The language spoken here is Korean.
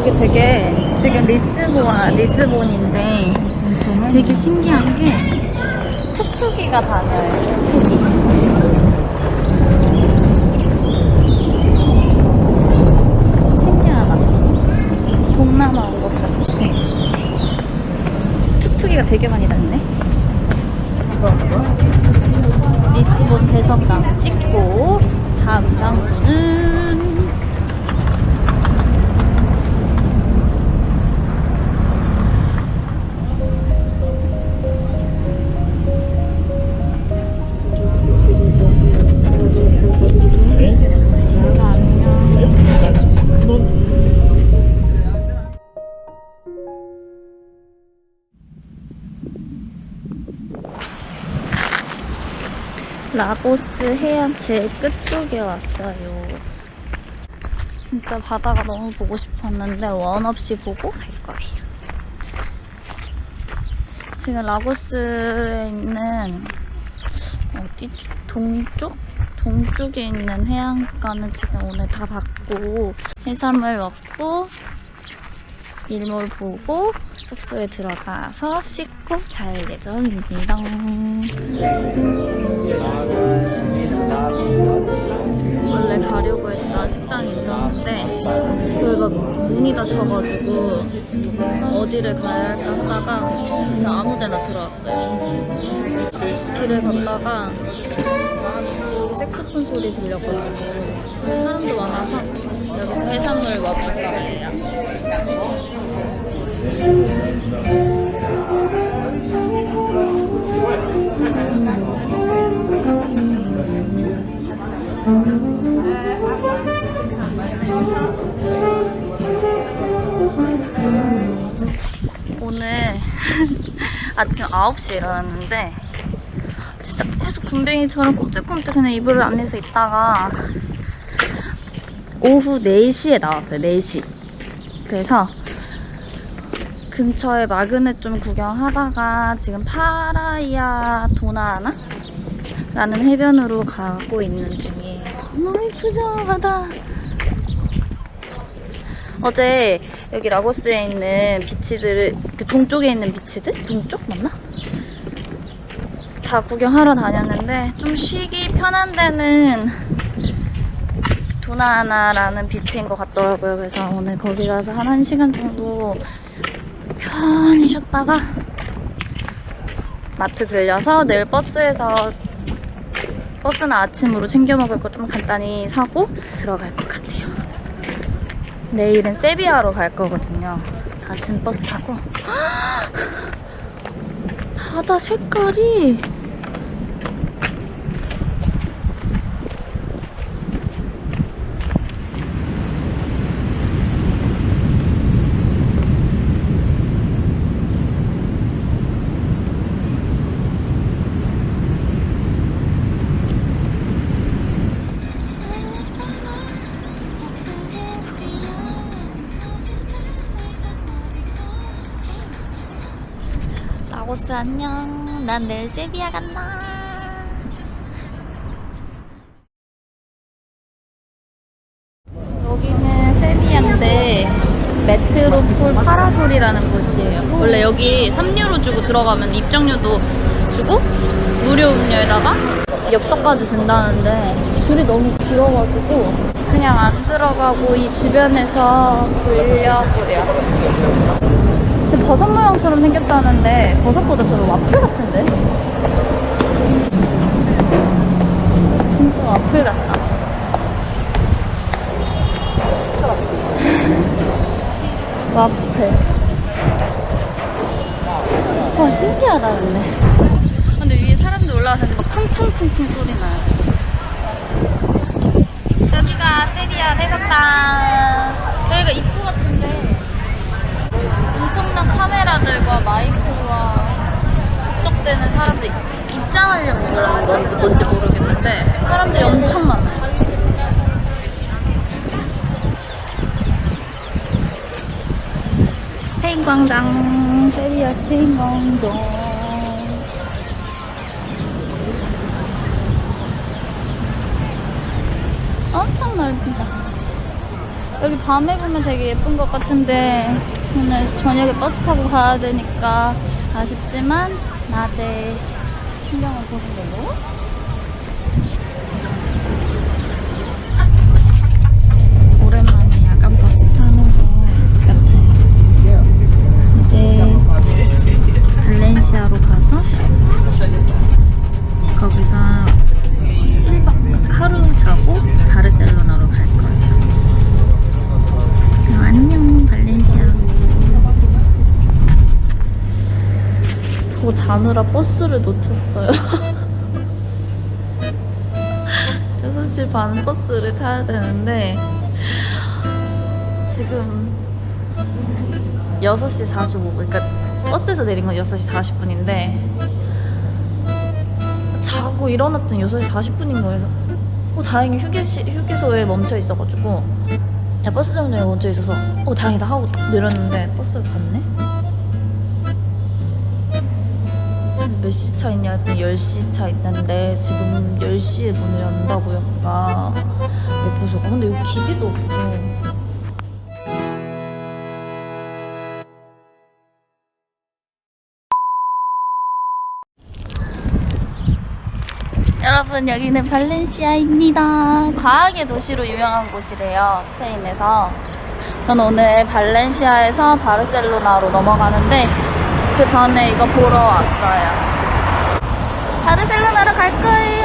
여기 되게 지금 리스본, 리스본인데 되게 신기한 게 툭툭이가 다녀요, 툭툭이. 신기하다. 동남아 온 것 같이. 툭툭이가 되게 많이 다니네. 리스본 대성당 찍고 다음 장소는 라고스 해안 제일 끝쪽에 왔어요. 진짜 바다가 너무 보고 싶었는데 원 없이 보고 갈 거예요. 지금 라고스에 있는 어디 동쪽? 동쪽에 있는 해안가는 지금 오늘 다 봤고 해산물 먹고 일몰 보고 숙소에 들어가서 씻고 잘 예정입니다. 원래 가려고 했던 식당이 있었는데 그거 문이 닫혀가지고 어디를 가야 할까 하다가 그래서 아무 데나 들어왔어요. 길을 걷다가 여기 색소폰 소리 들려가지고 사람도 많아서 아침 9시에 일어났는데 진짜 계속 군뱅이처럼 꼼짝꼼짝 그냥 이불을 안에서 있다가 오후 4시에 나왔어요 4시 그래서 근처에 마그넷 좀 구경하다가 지금 파라이아 도나나? 라는 해변으로 가고 있는 중이에요 너무 이쁘죠 바다 어제 여기 라고스에 있는 비치들을 그 동쪽에 있는 비치들? 동쪽 맞나? 다 구경하러 다녔는데 좀 쉬기 편한 데는 도나나라는 비치인 것 같더라고요. 그래서 오늘 거기 가서 한 1시간 정도 편히 쉬었다가 마트 들려서 내일 버스에서 버스나 아침으로 챙겨 먹을 거 좀 간단히 사고 들어갈 것 같아요. 내일은 세비야로 갈 거거든요. 아침 버스 타고. 바다 색깔이 라고스 안녕. 난 내일 세비야 간다. 여기는 세비야인데 메트로폴 파라솔이라는 곳이에요. 원래 여기 3유로 주고 들어가면 입장료도 주고 무료 음료에다가 엽서까지 준다는데 줄이 너무 길어가지고 그냥 안 들어가고 이 주변에서 보려고요. 근데 버섯 모양처럼 생겼다는데 버섯보다 저는 와플 같은데? 진짜 와플 같다. 와플. 와 신기하다 근데. 근데 위에 사람들 올라와서 막 쿵쿵쿵쿵 소리 나요. 여기가 세리아 해석당. 여기가 입구 같은데. 엄청난 카메라들과 마이크와 북적대는 사람들 입장하려고 그러는 건지 뭔지 모르겠는데 사람들이 엄청 많아요. 스페인 광장, 세비야 스페인 광장. 엄청 넓다. 여기 밤에 보면 되게 예쁜 것 같은데 오늘 저녁에 버스 타고 가야 되니까 아쉽지만 낮에 풍경을 보는 걸로. 저 자느라 버스를 놓쳤어요. 6시 반 버스를 타야 되는데 지금 6시 45분 그러니까 버스에서 내린 건 6시 40분인데 자고 일어났더니 6시 40분인 거예요. 어, 다행히 휴게시, 휴게소에 멈춰 있어가지고 야 버스 정류장에 멈춰 있어서 어 다행이다 하고 딱 내렸는데 버스가 갔네. 몇 시 차 있냐 했더니 10시 차 있는데 지금 10시에 문을 연다고 여기가 대표소가 근데 여기 기계도 없고 여러분 여기는 발렌시아입니다. 과학의 도시로 유명한 곳이래요. 스페인에서. 저는 오늘 발렌시아에서 바르셀로나로 넘어가는데 그 전에 이거 보러 왔어요. 바르셀로나로 갈 거예요